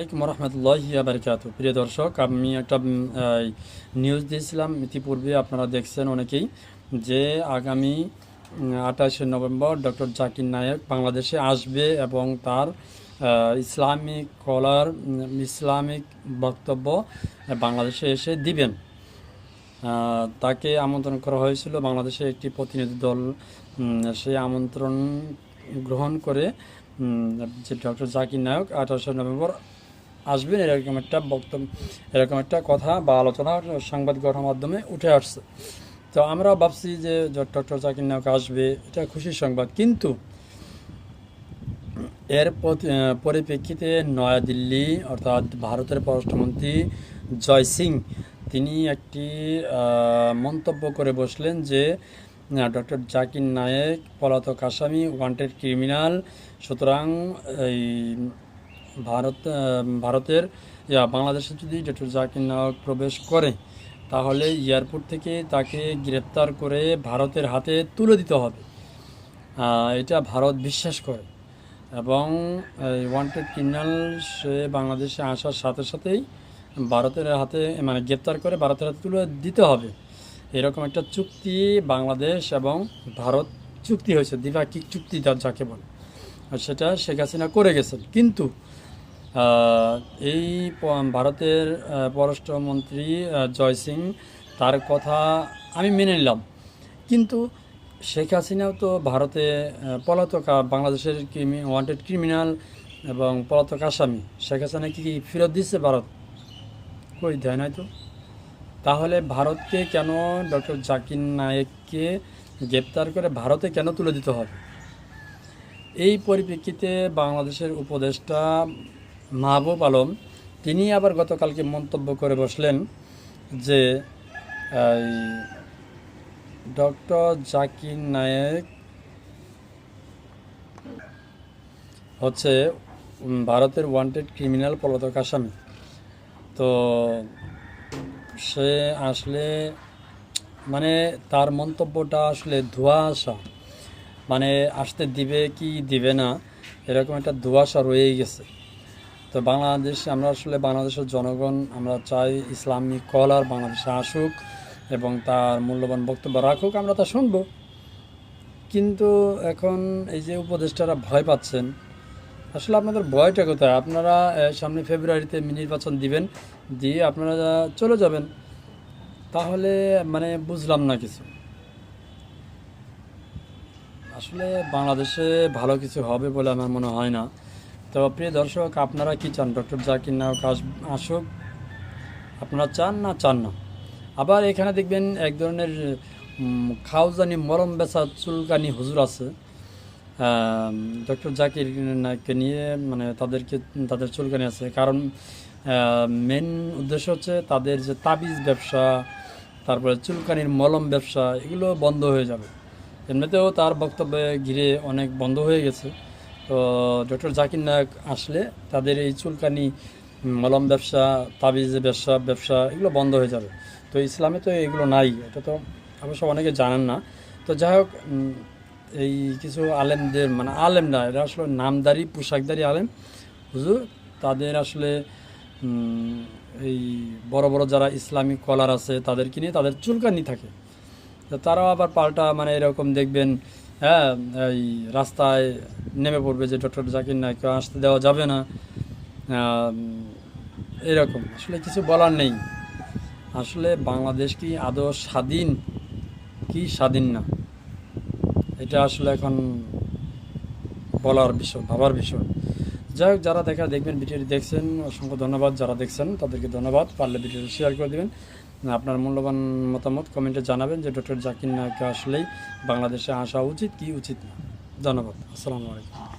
আলাইকুম রহমতুল্লাহ বারকাত প্রিয় দর্শক, আমি একটা নিউজ দিয়েছিলাম। ইতিপূর্বে আপনারা দেখছেন অনেকেই যে আগামী আঠাশে নভেম্বর ডক্টর জাকির নায়েক বাংলাদেশে আসবে এবং তার ইসলামিক কলার ইসলামিক বক্তব্য বাংলাদেশে এসে দিবেন। তাকে আমন্ত্রণ করা হয়েছিল বাংলাদেশে একটি প্রতিনিধি দল সেই আমন্ত্রণ গ্রহণ করে যে ডক্টর জাকির নায়ক আঠাশে নভেম্বর আসবেন, এরকম একটা বক্তব্য, এরকম একটা কথা বা আলোচনা সাংবাদ গণমাধ্যমে উঠে আসছে। তো আমরা ভাবছি যে ডক্টর জাকির নায়ক আসবে, এটা খুশির সংবাদ। কিন্তু এর পরিপ্রেক্ষিতে নয়াদিল্লি, অর্থাৎ ভারতের পররাষ্ট্রমন্ত্রী জয় সিং, তিনি একটি মন্তব্য করে বসলেন যে ডক্টর জাকির নায়েক, পলাতক আসামি, ওয়ান্টেড ক্রিমিনাল, সুতরাং এই ভারত ভারতের বাংলাদেশে যদি ডক্টর জাকির নায়ক প্রবেশ করে, তাহলে এয়ারপোর্ট থেকে তাকে গ্রেপ্তার করে ভারতের হাতে তুলে দিতে হবে। এটা ভারত বিশ্বাস করে। এবং ওয়ান্টেড ক্রিমিনাল সে বাংলাদেশে আসার সাথে সাথেই ভারতের হাতে মানে গ্রেপ্তার করে ভারতের হাতে তুলে দিতে হবে। এরকম একটা চুক্তি বাংলাদেশ এবং ভারত চুক্তি হয়েছে, দ্বিপাক্ষিক চুক্তি যা যাকে বলে। আর সেটা শেখ হাসিনা করে গেছেন। কিন্তু এই ভারতের পররাষ্ট্রমন্ত্রী জয় সিং, তার কথা আমি মেনে নিলাম। কিন্তু শেখ হাসিনাও তো ভারতে পলাতক বাংলাদেশের ক্রিমি ওয়ান্টেড ক্রিমিনাল এবং পলাতক আসামি। শেখ হাসিনা কি ফেরত দিচ্ছে ভারত? কই, দেয় নাই তো। তাহলে ভারতকে কেন ডক্টর জাকির নায়েককে গ্রেপ্তার করে ভারতে কেন তুলে দিতে হবে? এই পরিপ্রেক্ষিতে বাংলাদেশের উপদেষ্টা মাহবুব আলম, তিনি আবার গতকালকে মন্তব্য করে বসলেন যে ডক্টর জাকির নায়েক হচ্ছে ভারতের ওয়ান্টেড ক্রিমিনাল পলাতক আসামি। তো সে আসলে মানে তার মন্তব্যটা আসলে ধোঁয়াশা। মানে আসতে দিবে কি দিবে না, এরকম একটা ধোঁয়াশা রয়েই গেছে। তো বাংলাদেশ আমরা আসলে বাংলাদেশের জনগণ, আমরা চাই ইসলামী কলার বাংলাদেশে আসুক এবং তার মূল্যবান বক্তব্য রাখুক, আমরা তা শুনব। কিন্তু এখন এই যে উপদেষ্টারা ভয় পাচ্ছেন, আসলে আপনাদের ভয়টা কোথায়? আপনারা সামনে ফেব্রুয়ারিতে নির্বাচন দিবেন, দিয়ে আপনারা চলে যাবেন। তাহলে মানে বুঝলাম না কিছু। আসলে বাংলাদেশে ভালো কিছু হবে বলে আমার মনে হয় না। তো প্রিয় দর্শক, আপনারা কি চান? ডক্টর জাকির নায়ক আস- আসুক। আপনারা চান না চান না। আবার এখানে দেখবেন এক ধরনের খাউজানি মলম বেচা চুলকানি হুজুর আছে। ডক্টর জাকির নায়ককে নিয়ে মানে তাদেরকে, তাদের চুলকানি আছে। কারণ মেন উদ্দেশ্য হচ্ছে তাদের যে তাবিজ ব্যবসা, তারপরে চুলকানির মলম ব্যবসা, এগুলো বন্ধ হয়ে যাবে। এমনিতেও তার বক্তব্যে ঘিরে অনেক বন্ধ হয়ে গেছে। তো ডক্টর জাকির নায়ক আসলে তাদের এই চুলকানি মলম ব্যবসা, তাবিজ ব্যবসা ব্যবসা এগুলো বন্ধ হয়ে যাবে। তো ইসলামে তো এগুলো নাই, এটা তো অবশ্য অনেকে জানেন না। তো যাই হোক এই কিছু আলেমদের মানে আলেম না, এরা আসলে নামদারি, পোশাকদারি আলেম। হুজুর, তাদের আসলে এই বড় বড় যারা ইসলামিক কলার আছে তাদেরকে নিয়ে তাদের চুলকানি থাকে। তো তারাও আবার পাল্টা মানে এরকম দেখবেন হ্যাঁ এই রাস্তায় নেমে পড়বে যে ডক্টর জাকির নায়ককে, আসতে দেওয়া যাবে না। এরকম। আসলে কিছু বলার নেই। আসলে বাংলাদেশ কি আদৌ স্বাধীন? কি স্বাধীন না? এটা আসলে এখন বলার বিষয়, ভাবার বিষয়। যাই হোক, যারা দেখা দেখবেন, ভিডিওটি দেখছেন, অসংখ্য ধন্যবাদ। যারা দেখছেন, তাদেরকে ধন্যবাদ। পারলে ভিডিওটি শেয়ার করে দেবেন। আপনার মূল্যবান মতামত কমেন্টে জানাবেন যে ডক্টর জাকির নায়ককে আসলেই বাংলাদেশে আসা উচিত, কি উচিত না। ধন্যবাদ। আসসালামু আলাইকুম।